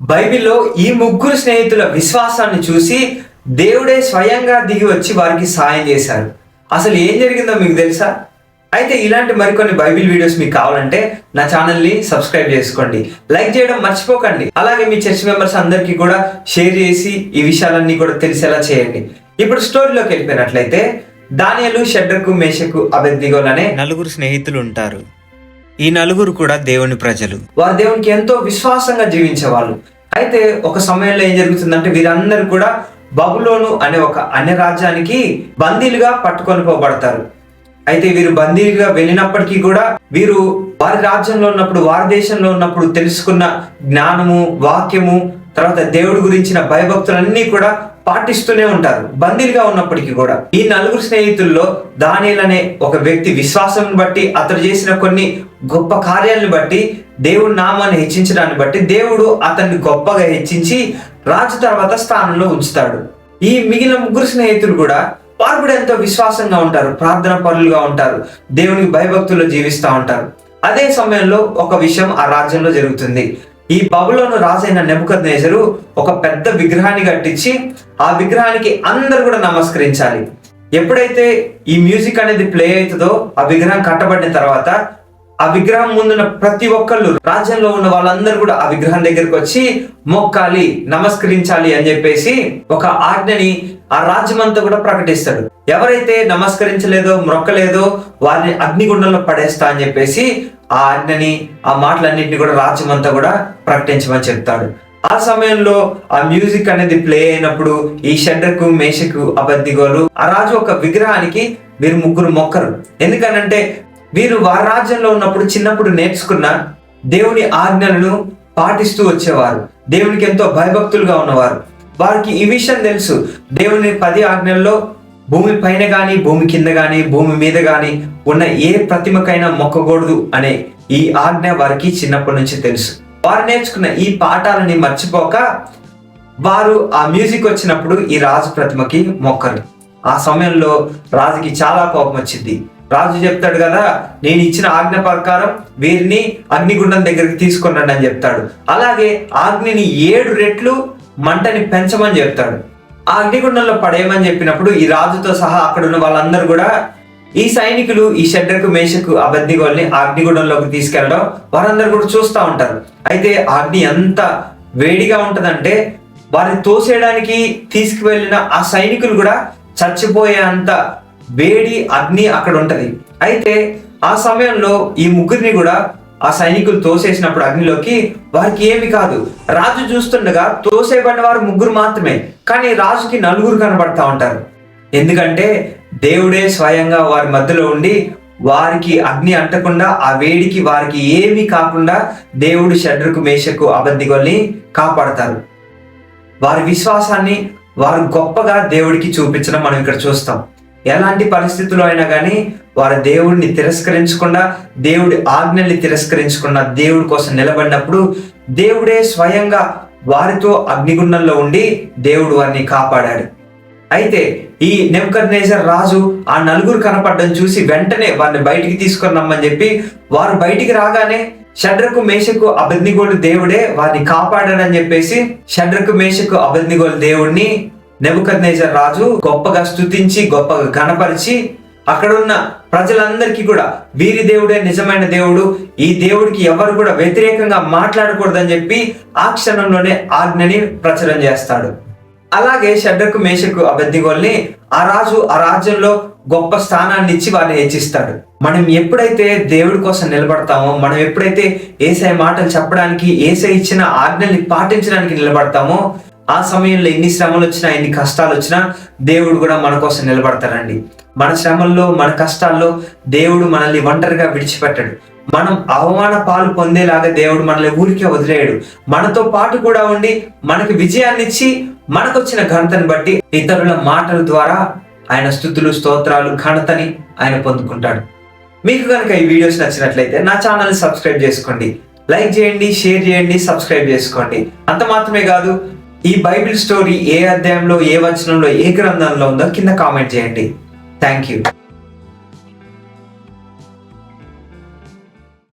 బైబిల్లో ఈ ముగ్గురు స్నేహితుల విశ్వాసాన్ని చూసి దేవుడే స్వయంగా దిగి వచ్చి వారికి సాయం చేశారు. అసలు ఏం జరిగిందో మీకు తెలుసా? అయితే ఇలాంటి మరికొన్ని బైబిల్ వీడియోస్ మీకు కావాలంటే నా ఛానల్ని సబ్స్క్రైబ్ చేసుకోండి. లైక్ చేయడం మర్చిపోకండి. అలాగే మీ చర్చ్ మెంబర్స్ అందరికీ కూడా షేర్ చేసి ఈ విషయాలన్నీ కూడా తెలిసేలా చేయండి. ఇప్పుడు స్టోరీలోకి వెళ్ళిపోయినట్లయితే దానియలు షడ్రకు మేషకు అబెద్దిగోలు అనే నలుగురు స్నేహితులు ఉంటారు. ఈ నలుగురు కూడా దేవుని ప్రజలు. వారు దేవునికి ఎంతో విశ్వాసంగా జీవించేవాళ్ళు. అయితే ఒక సమయంలో ఏం జరుగుతుందంటే వీరందరూ కూడా బబులోను అనే ఒక అన్య రాజ్యానికి బందీలుగా పట్టుకొని పోబడతారు. అయితే వీరు బందీలుగా వెళ్ళినప్పటికీ కూడా వీరు వారి రాజ్యంలో ఉన్నప్పుడు వారి దేశంలో ఉన్నప్పుడు తెలుసుకున్న జ్ఞానము వాక్యము తర్వాత దేవుడి గురించిన భయభక్తులన్నీ కూడా పాటిస్తూనే ఉంటారు. బందీలుగా ఉన్నప్పటికీ కూడా ఈ నలుగురు స్నేహితుల్లో దానియల్ అనే ఒక వ్యక్తి విశ్వాసం బట్టి అతడు చేసిన కొన్ని గొప్ప కార్యాలను బట్టి దేవుడి నామాన్ని హెచ్చించడాన్ని బట్టి దేవుడు అతన్ని గొప్పగా హెచ్చించి రాజు తర్వాత స్థానంలో ఉంచుతాడు. ఈ మిగిలిన ముగ్గురు స్నేహితులు కూడా వారు కూడా ఎంతో విశ్వాసంగా ఉంటారు ప్రార్థన పరులుగా ఉంటారు దేవునికి భయభక్తుల్లో జీవిస్తూ ఉంటారు. అదే సమయంలో ఒక విషయం ఆ రాజ్యంలో జరుగుతుంది. ఈ బబులోను రాజైన నెబుకద్నేజరు ఒక పెద్ద విగ్రహాన్ని కట్టించి ఆ విగ్రహానికి అందరు కూడా నమస్కరించాలి. ఎప్పుడైతే ఈ మ్యూజిక్ అనేది ప్లే అవుతుందో ఆ విగ్రహం కట్టబడిన తర్వాత ఆ విగ్రహం ముందున్న ప్రతి ఒక్కళ్ళు రాజ్యంలో ఉన్న వాళ్ళందరూ కూడా ఆ విగ్రహం దగ్గరికి వచ్చి మొక్కాలి నమస్కరించాలి అని చెప్పేసి ఒక ఆజ్ఞని ఆ రాజ్యమంతా కూడా ప్రకటిస్తాడు. ఎవరైతే నమస్కరించలేదో మొక్కలేదో వారిని అగ్నిగుండంలో పడేస్తా అని చెప్పేసి ఆ ఆజ్ఞని ఆ మాటలన్నింటినీ కూడా రాజ్యమంతా కూడా ప్రకటించమని చెప్తాడు. ఆ సమయంలో ఆ మ్యూజిక్ అనేది ప్లే అయినప్పుడు ఈ షడ్డకు మేషకు అబద్దిగోలు ఆ రాజు ఒక విగ్రహానికి వీరు ముగ్గురు మొక్కరు. ఎందుకనంటే వీరు వారి రాజ్యంలో ఉన్నప్పుడు చిన్నప్పుడు నేర్చుకున్న దేవుని ఆజ్ఞలను పాటిస్తూ వచ్చేవారు. దేవునికి ఎంతో భయభక్తులుగా ఉన్నవారు. వారికి ఈ విషయం తెలుసు. దేవుని పది ఆజ్ఞల్లో భూమి పైన కానీ భూమి కింద కానీ భూమి మీద కానీ ఉన్న ఏ ప్రతిమకైనా మొక్కకూడదు అనే ఈ ఆజ్ఞ వారికి చిన్నప్పటి నుంచి తెలుసు. వారు నేర్చుకున్న ఈ పాఠాలని మర్చిపోక వారు ఆ మ్యూజిక్ వచ్చినప్పుడు ఈ రాజు ప్రతిమకి మొక్కరు. ఆ సమయంలో రాజుకి చాలా కోపం వచ్చింది. రాజు చెప్తాడు కదా నేను ఇచ్చిన ఆజ్ఞ ప్రకారం వీరిని అగ్నిగుండం దగ్గరికి తీసుకున్నాడు అని చెప్తాడు. అలాగే ఆజ్ఞని ఏడు రెట్లు మంటని పెంచమని చెప్తాడు. ఆ అగ్నిగుండంలో పడేయమని చెప్పినప్పుడు ఈ రాజుతో సహా అక్కడ ఉన్న వాళ్ళందరూ కూడా ఈ సైనికులు ఈ షడ్రకు మేషకు అబద్ధిగోల్ని ఆ అగ్నిగుండంలోకి తీసుకెళ్ళడం వారందరూ కూడా చూస్తూ ఉంటారు. అయితే అగ్ని ఎంత వేడిగా ఉంటుందంటే వారిని తోసేయడానికి తీసుకువెళ్ళిన ఆ సైనికులు కూడా చచ్చిపోయే అంత వేడి అగ్ని అక్కడ ఉంటది. అయితే ఆ సమయంలో ఈ ముగ్గురిని కూడా ఆ సైనికులు తోసేసినప్పుడు అగ్నిలోకి వారికి ఏమి కాదు. రాజు చూస్తుండగా తోసేబడిన వారు ముగ్గురు మాత్రమే కానీ రాజుకి నలుగురు కనబడతా ఉంటారు. ఎందుకంటే దేవుడే స్వయంగా వారి మధ్యలో ఉండి వారికి అగ్ని అంటకుండా ఆ వేడికి వారికి ఏమీ కాకుండా దేవుడు షడ్రుకు మేషకు అబద్ధిగొల్ని కాపాడతారు. వారి విశ్వాసాన్ని వారు గొప్పగా దేవుడికి చూపించడం మనం ఇక్కడ చూస్తాం. ఎలాంటి పరిస్థితుల్లో అయినా కానీ వారు దేవుడిని తిరస్కరించకుండా దేవుడి ఆజ్ఞల్ని తిరస్కరించకుండా దేవుడి కోసం నిలబడినప్పుడు దేవుడే స్వయంగా వారితో అగ్నిగుండంలో ఉండి దేవుడు వారిని కాపాడాడు. అయితే ఈ నెబ్కద్నేజర్ రాజు ఆ నలుగురు కనపడడం చూసి వెంటనే వారిని బయటికి తీసుకొని రమ్మని చెప్పి వారు బయటికి రాగానే షడ్రకు మేషకు అబద్నిగోలు దేవుడే వారిని కాపాడాడని చెప్పేసి షడ్రకు మేషకు అబద్నిగోలు దేవుడిని నెబుకద్నేజర్ రాజు గొప్పగా స్తుతించి గొప్పగా గణపరిచి అక్కడున్న ప్రజలందరికీ కూడా వీరి దేవుడే నిజమైన దేవుడు. ఈ దేవుడికి ఎవరు కూడా వ్యతిరేకంగా మాట్లాడకూడదని చెప్పి ఆ క్షణంలోనే ఆజ్ఞని ప్రచురం చేస్తాడు. అలాగే షడ్డకు మేషకు అభ్యర్థిగోల్ని ఆ రాజు ఆ రాజ్యంలో గొప్ప స్థానాన్ని ఇచ్చి వారిని హెచ్చిస్తాడు. మనం ఎప్పుడైతే దేవుడి కోసం నిలబడతామో మనం ఎప్పుడైతే ఏసై మాటలు చెప్పడానికి ఏసై ఇచ్చిన ఆజ్ఞల్ని పాటించడానికి నిలబడతామో ఆ సమయంలో ఎన్ని శ్రమలు వచ్చినా ఎన్ని కష్టాలు వచ్చినా దేవుడు కూడా మన కోసం నిలబడతాడండి. మన శ్రమల్లో మన కష్టాల్లో దేవుడు మనల్ని ఒంటరిగా విడిచిపెట్టాడు. మనం అవమాన పాలు పొందేలాగా దేవుడు మనల్ని ఊరికే వదిలేయడు. మనతో పాటు కూడా ఉండి మనకి విజయాన్ని ఇచ్చి మనకొచ్చిన ఘనతను బట్టి ఇతరుల మాటల ద్వారా ఆయన స్థుతులు స్తోత్రాలు ఘనతని ఆయన పొందుకుంటాడు. మీకు కనుక ఈ వీడియోస్ నచ్చినట్లయితే నా ఛానల్ని సబ్స్క్రైబ్ చేసుకోండి. లైక్ చేయండి షేర్ చేయండి సబ్స్క్రైబ్ చేసుకోండి. అంత మాత్రమే కాదు ఈ బైబిల్ స్టోరీ ఏ అధ్యాయంలో ఏ వచనంలో ఏ గ్రంథంలో ఉందో కింద కామెంట్ చేయండి. Thank you